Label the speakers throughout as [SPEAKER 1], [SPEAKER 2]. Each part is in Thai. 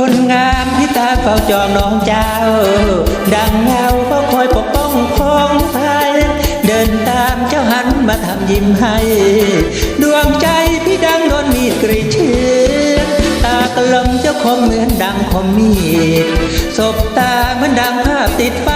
[SPEAKER 1] คนงามที่ตาเฝ้าจองน้องเจ้า ดังเงาก็คอยปกป้องของภัยเดินตามเจ้าหันมาทำยิ้มให้ ดวงใจพี่ดังโดนมีดกรีดเชือดตากลมเจ้าคมเหมือนดังคมมีดศบตาเหมือนดังภาพติดฟ้า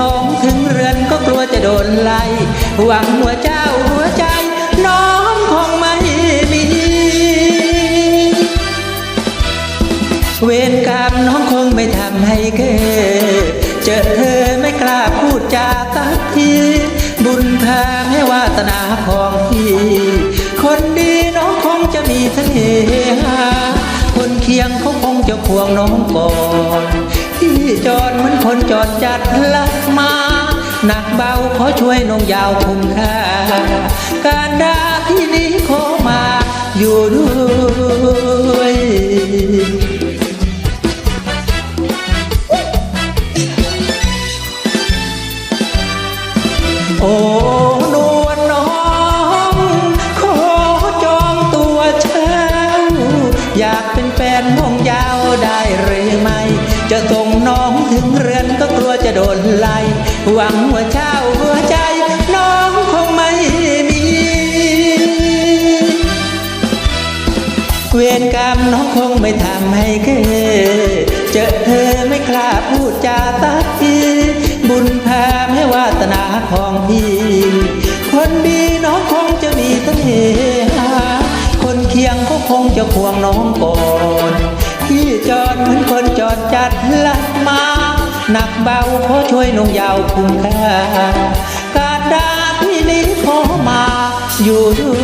[SPEAKER 1] น้องถึงเรือนก็กลัวจะโดนไล่หวังหัวเจ้าหัวใจ น้องคงไม่มี เวรกรรมน้องคงไม่ทำให้เกิดเจอเธอไม่กล้าพูดจาตักทีบุญพาให้วาสนาของพี่คนดีน้องคงจะมีเสน่หาคนเคียงเขาคงจะควงน้องก่อน ที่จอดเหมือนคนจอดจัดลักมาหนักเบาขอช่วยนงยาวคุ้มค่าการดาที่นี้ขอมาอยู่ด้วยโอ้นวลน้องขอจองตัวเช้าอยากเป็นแฟนน้อง ยไหม่จะส่งน้องถึงเรือนก็กลัวจะโดนไล่หวังหัวเช้าหัวใจ น้องคงไม่มี เวรกรรมน้องคงไม่ทำให้เกิดเจอเธอไม่กล้าพูดจาตักทีบุญพาให้วาสนาของพี่คนดีน้องคงจะมีเสน่หาคนเคียงก็คงจะควงน้องก่อน ที่จอดเหมือนคนจอดจัดลักมาหนักเบาขอช่วยน้องยาวคุ้มค่าการดาที่นี้ขอมาอยู่ด้วย